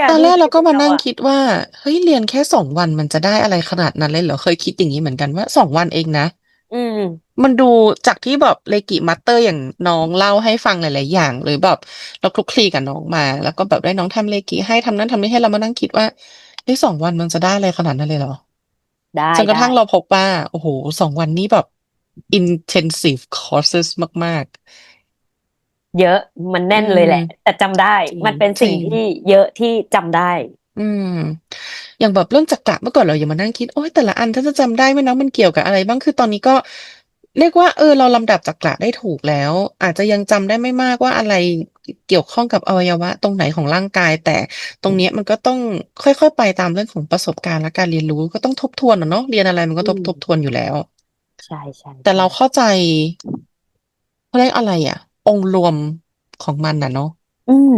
อะตอนดูแรกเราก็มาชีวิตนั่งอะคิดว่าเฮ้ยเรียนแค่2วันมันจะได้อะไรขนาดนั้นเลยเหรอ?เคยคิดอย่างงี้เหมือนกันว่า2วันเองนะ อืม มันดูจากที่แบบ Reiki master อย่างน้องเล่าให้ฟังหลาย ๆ อย่าง หรือแบบเราคลุกคลีกับน้องมา แล้วก็แบบได้น้องทำ Reiki ให้ทำนั่นทำนี่ให้เรามานั่งคิดว่าเฮ้ย2วันมันจะได้อะไรขนาดนั้นเลยเหรอ?ได้จนกระทั่งได้เราพบว่า โอ้โฮ2วันนี้แบบ intensive courses มาก ๆ เยอะมันแน่นเลยแหละอืมแต่จำได้จริงมันเป็นสิ่งจริงที่เยอะที่จำได้ อืม อย่างแบบเรื่องจักระเมื่อก่อนเรายังมานั่งคิดโอ๊ยแต่ละอันฉันจะจำได้ไหมนะมันเกี่ยวกับอะไรบ้างคือตอนนี้ก็เรียกว่าเออเราลำดับจักระได้ถูกแล้ว อาจจะยังจำได้ไม่มากว่าอะไรกเกี่ยวข้องกับอวัยวะ ตรงไหนของร่างกาย แต่ตรงเนี้ยมันก็ต้องค่อยๆ ไปตามเรื่องของประสบการณ์และการเรียนรู้ก็ต้องทบทวนอะเนาะเรียนอะไรมันก็อืต้องมทบทวนอยู่แล้ว ใช่ๆแต่เราๆเข้าใจเขาเรียกอะไรอะ องค์รวมของมันอะเนาะอืม